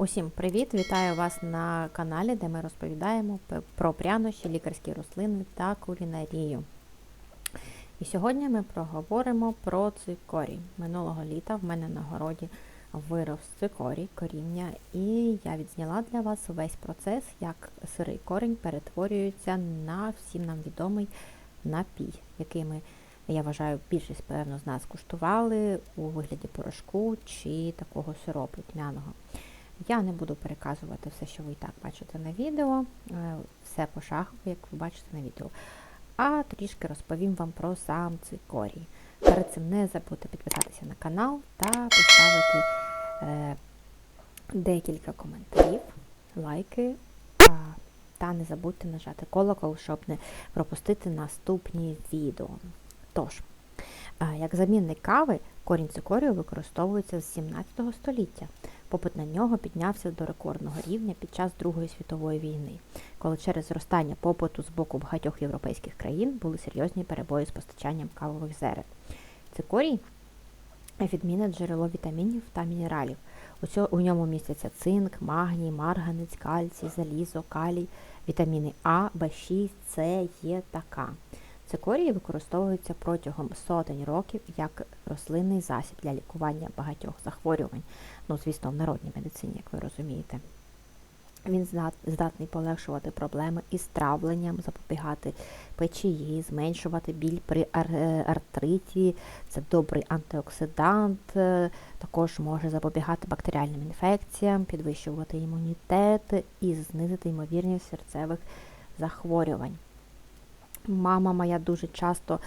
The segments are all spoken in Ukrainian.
Усім привіт! Вітаю вас на каналі, де ми розповідаємо про прянощі, лікарські рослини та кулінарію. І сьогодні ми проговоримо про цикорій. Минулого літа в мене на городі вирос цикорій, коріння, і я відзняла для вас весь процес, як сирий корінь перетворюється на всім нам відомий напій, який ми, я вважаю, більшість, певно, з нас куштували у вигляді порошку чи такого сиропу тьмяного. Я не буду переказувати все, що ви і так бачите на відео, е, все пошагово, як ви бачите на відео. А трішки розповім вам про сам цикорій. Перед цим не забудьте підписатися на канал та поставити е, декілька коментарів, лайки. А, та не забудьте нажати колокол, щоб не пропустити наступні відео. Тож, а, як замінник кави, корінь цикорію використовується з 17 століття. Попит на нього піднявся до рекордного рівня під час Другої світової війни, коли через зростання попиту з боку багатьох європейських країн були серйозні перебої з постачанням кавових зерен. Цикорій відмінне джерело вітамінів та мінералів. У ньому містяться цинк, магній, марганець, кальцій, залізо, калій, вітаміни А, В6, С, Е та К. Цикорії використовуються протягом сотень років як рослинний засіб для лікування багатьох захворювань, ну, звісно, в народній медицині, як ви розумієте. Він здатний полегшувати проблеми із травленням, запобігати печії, зменшувати біль при е, артриті. Це добрий антиоксидант, е, також може запобігати бактеріальним інфекціям, підвищувати імунітет і знизити ймовірність серцевих захворювань. Мама моя дуже часто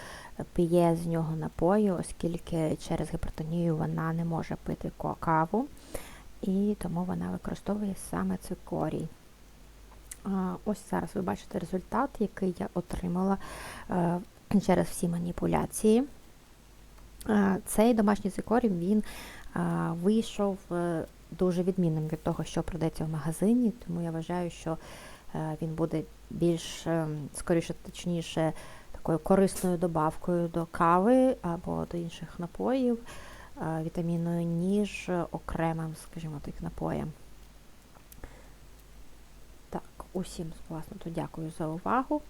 п'є з нього напої, оскільки через гіпертонію вона не може пити каву, і тому вона використовує саме цикорій. Ось зараз ви бачите результат, який я отримала е, через всі маніпуляції. Е, Цей домашній цикорій він е, вийшов е, дуже відмінним від того, що продається в магазині, тому я вважаю, що е, він буде більш е, скоріше, точніше, такою корисною добавкою до кави або до інших напоїв е, вітамінною, ніж окремим, скажімо так, напоєм. Так, усім власне то дякую за увагу.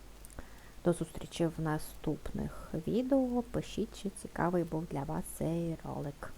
До зустрічі в наступних відео. Пишіть, чи цікавий був для вас цей ролик.